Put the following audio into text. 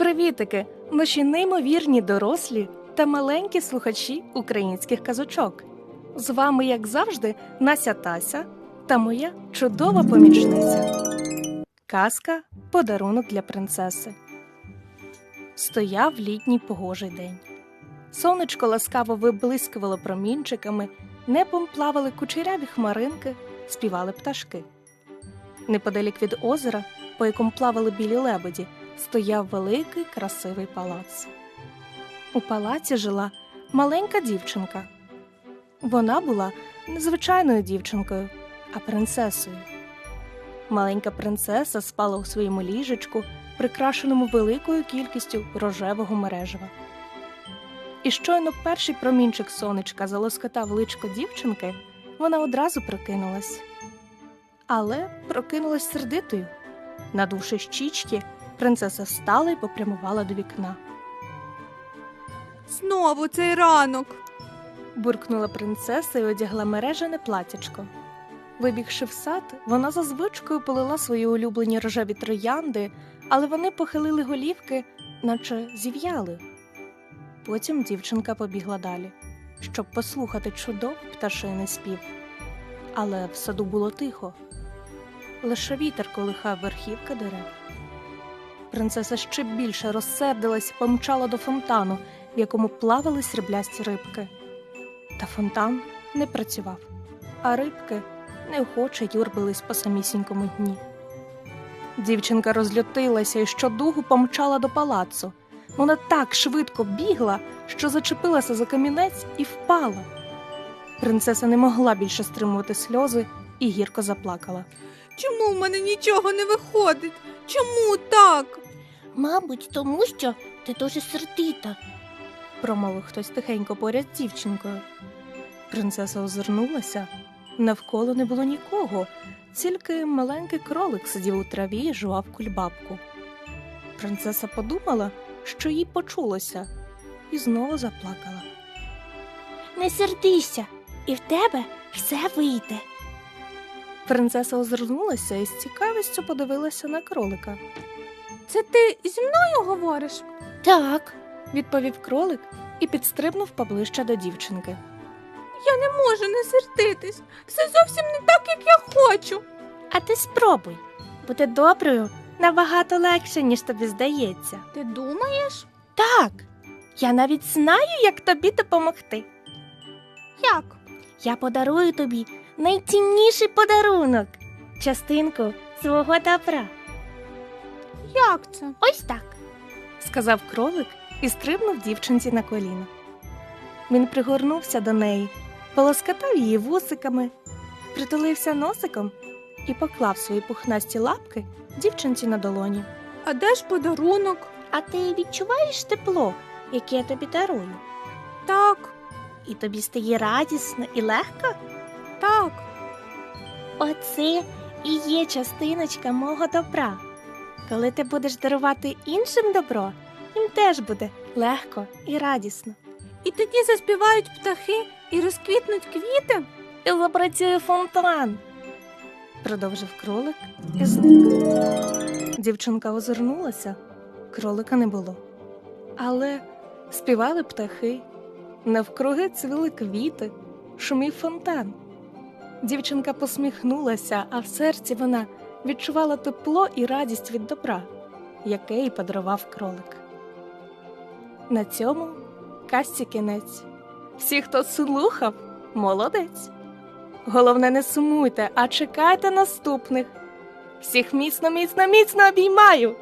Привітики, наші неймовірні дорослі та маленькі слухачі українських казочок. З вами, як завжди, Нася Тася та моя чудова помічниця. Казка Подарунок для принцеси. Стояв літній погожий день. Сонечко ласкаво виблискувало промінчиками, небом плавали кучеряві хмаринки, співали пташки. Неподалік від озера, по якому плавали білі лебеді, стояв великий красивий палац. У палаці жила маленька дівчинка. Вона була не звичайною дівчинкою, а принцесою. Маленька принцеса спала у своєму ліжечку, прикрашеному великою кількістю рожевого мережева. І щойно перший промінчик сонечка залоскотав личко дівчинки, вона одразу прокинулась. Але прокинулась сердитою. Надувши щічки, принцеса встала і попрямувала до вікна. Знову цей ранок. Буркнула принцеса і одягла мережене платячко. Вибігши в сад, вона за звичкою полила свої улюблені рожеві троянди, але вони похилили голівки, наче зів'яли. Потім дівчинка побігла далі, щоб послухати чудов пташиний спів. Але в саду було тихо. Лише вітер колихав верхівки дерев. Принцеса ще більше розсердилась помчала до фонтану, в якому плавали сріблясті рибки. Та фонтан не працював, а рибки неохоче юрбились по самісінькому дні. Дівчинка розлютилася і щодугу помчала до палацу. Вона так швидко бігла, що зачепилася за камінець і впала. Принцеса не могла більше стримувати сльози і гірко заплакала. Чому в мене нічого не виходить? Чому так? Мабуть, тому що ти дуже сердита. промовив хтось тихенько поряд з дівчинкою. Принцеса озирнулася. Навколо не було нікого, тільки маленький кролик сидів у траві і жував кульбабку. Принцеса подумала, що їй почулося, і знову заплакала. Не сердися, і в тебе все вийде. Принцеса озирнулася і з цікавістю подивилася на кролика. Це ти зі мною говориш? Так, Відповів кролик і підстрибнув поближче до дівчинки. Я не можу не сердитись. Все зовсім не так, як я хочу. а ти спробуй. Бути доброю набагато легше, ніж тобі здається. Ти думаєш? Так, я навіть знаю, як тобі допомогти. Як? Я подарую тобі найцінніший подарунок частинку свого добра. Як це? Ось так. сказав кролик і стрибнув дівчинці на коліно. Він пригорнувся до неї, полоскатав її вусиками, притулився носиком і поклав свої пухнасті лапки дівчинці на долоні. А де ж подарунок? А ти відчуваєш тепло, яке я тобі дарую? Так, І тобі стає радісно і легко? Так. Оце і є частиночка мого добра. Коли ти будеш дарувати іншим добро, їм теж буде легко і радісно. І тоді заспівають птахи і розквітнуть квіти. І запрацює фонтан. Продовжив кролик і зник. Дівчинка озирнулася, кролика не було. Але співали птахи, навкруги цвіли квіти, шумів фонтан. Дівчинка посміхнулася, а в серці вона відчувала тепло і радість від добра, яке їй подарував кролик. На цьому казці кінець. Всі, хто слухав, молодець. Головне, не сумуйте, а чекайте наступних. Всіх міцно, міцно, міцно обіймаю.